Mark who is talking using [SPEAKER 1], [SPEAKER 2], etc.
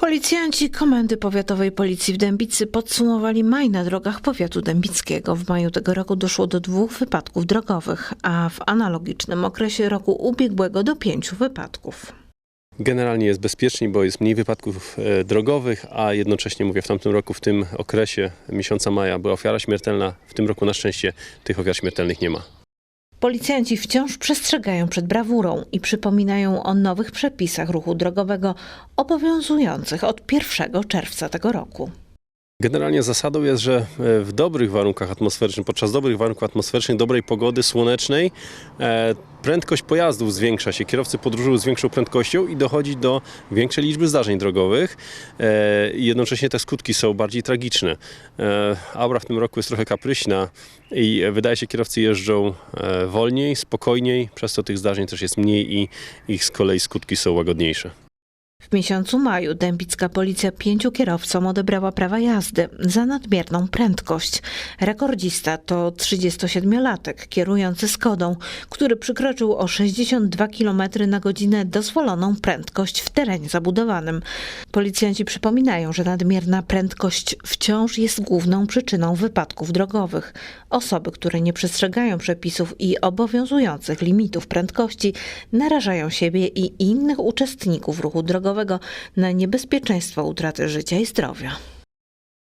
[SPEAKER 1] Policjanci Komendy Powiatowej Policji w Dębicy podsumowali maj na drogach powiatu dębickiego. W maju tego roku doszło do dwóch wypadków drogowych, a w analogicznym okresie roku ubiegłego do pięciu wypadków.
[SPEAKER 2] Generalnie jest bezpieczniej, bo jest mniej wypadków e, drogowych, a jednocześnie mówię w tamtym roku, w tym okresie miesiąca maja była ofiara śmiertelna. W tym roku na szczęście tych ofiar śmiertelnych nie ma.
[SPEAKER 1] Policjanci wciąż przestrzegają przed brawurą i przypominają o nowych przepisach ruchu drogowego obowiązujących od 1 czerwca tego roku.
[SPEAKER 2] Generalnie zasadą jest, że e, w dobrych warunkach atmosferycznych, podczas dobrych warunków atmosferycznych, dobrej pogody słonecznej, e, prędkość pojazdów zwiększa się. Kierowcy podróżują z większą prędkością i dochodzi do większej liczby zdarzeń drogowych. E, i jednocześnie te skutki są bardziej tragiczne. E, Aura w tym roku jest trochę kapryśna i wydaje się, kierowcy jeżdżą e, wolniej, spokojniej, przez to tych zdarzeń też jest mniej i ich z kolei skutki są łagodniejsze.
[SPEAKER 1] W miesiącu maju dębicka policja pięciu kierowcom odebrała prawa jazdy za nadmierną prędkość. Rekordzista to 37-latek kierujący Skodą, który przekroczył o 62 km na godzinę dozwoloną prędkość w terenie zabudowanym. Policjanci przypominają, że nadmierna prędkość wciąż jest główną przyczyną wypadków drogowych. Osoby, które nie przestrzegają przepisów i obowiązujących limitów prędkości, narażają siebie i innych uczestników ruchu drogowego na niebezpieczeństwo utraty życia i zdrowia.